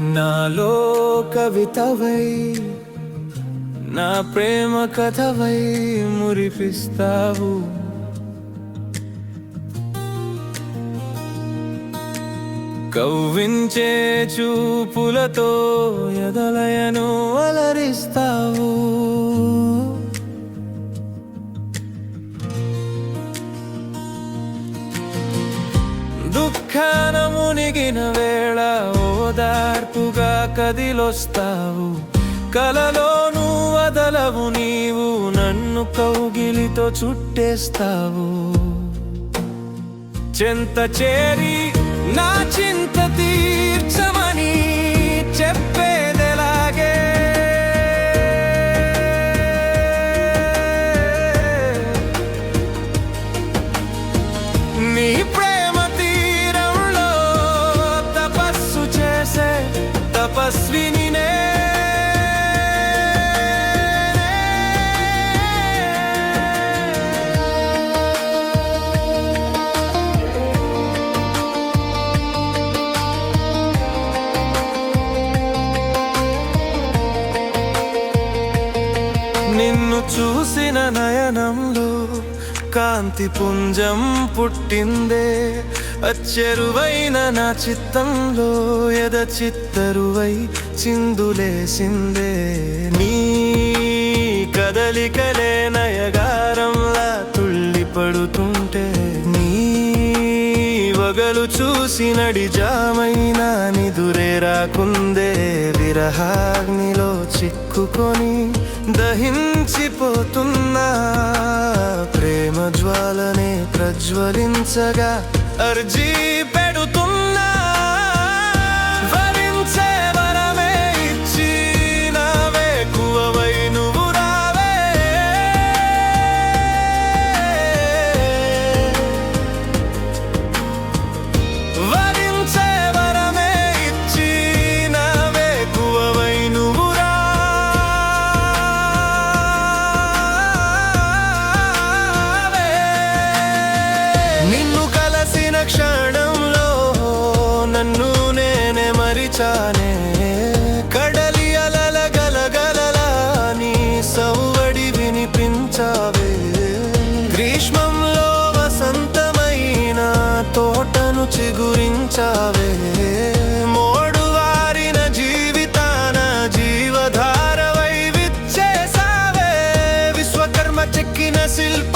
నాలో కవితవై నా ప్రేమ కథవై మురిపిస్తావు. కవ్వించే చూపులతో ఎదలయను అలరిస్తావు. దుఃఖాన మునిగిన వేళ ఓదార్పుగా కదిలొస్తావు. కలలోను వదలవు నీవు నన్ను కౌగిలితో చుట్టేస్తావు. చెంత చేరి నా చింత తీర్చమని తపస్విని నిన్ను చూసిన నయనంలో కాంతి పుంజం పుట్టిందే. అచ్చెరువైన నా చిత్తంలో ఎద చిత్తరువై చిందులేసిందే. నీ కదలికలే నయగారంలా తుళ్ళి పడుతుంటే నీ వగలు చూసి నడి జామైన నిదురే రాకుందే విరహా చిక్కుకొని దహించిపోతున్నా ప్రేమ జ్వాలనే ప్రజ్వలించగా అర్జీ పెడుతు మరిచానే కడలి అలల గలగలలా నీ సౌవడి వినిపించావే. గ్రీష్మంలో వసంతమైన తోటను చిగురించావే. మోడు వారిన జీవితాన జీవధారవై విచ్చేసావే విశ్వకర్మ చెక్కిన శిల్ప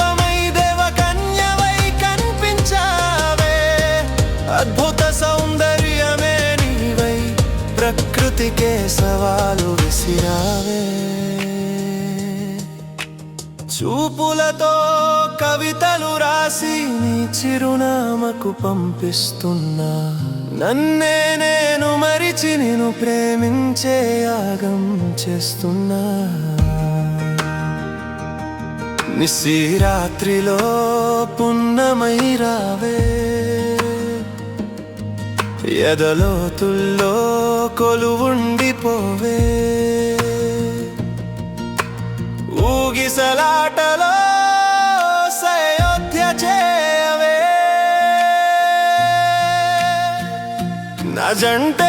ప్రకృతికే సవాలు విసిరావే చూపులతో కవితలు రాసి నీ చిరునామకు పంపిస్తున్నా నన్నే నేను మరిచి నేను ప్రేమించే యాగం చేస్తున్నా నిశిరాత్రిలో పున్నమై రావే ఎదలోతుల్లో కొలువుండిపోవే ఊగిసలాటలో సయోధ్య చేయవే నజంటే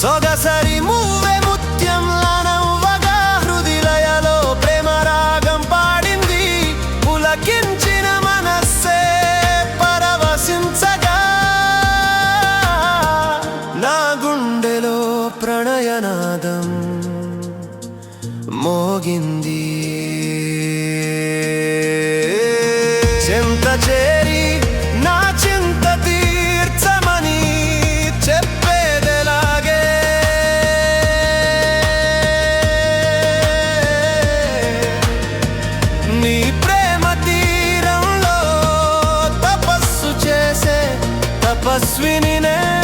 Só gastaremos in and.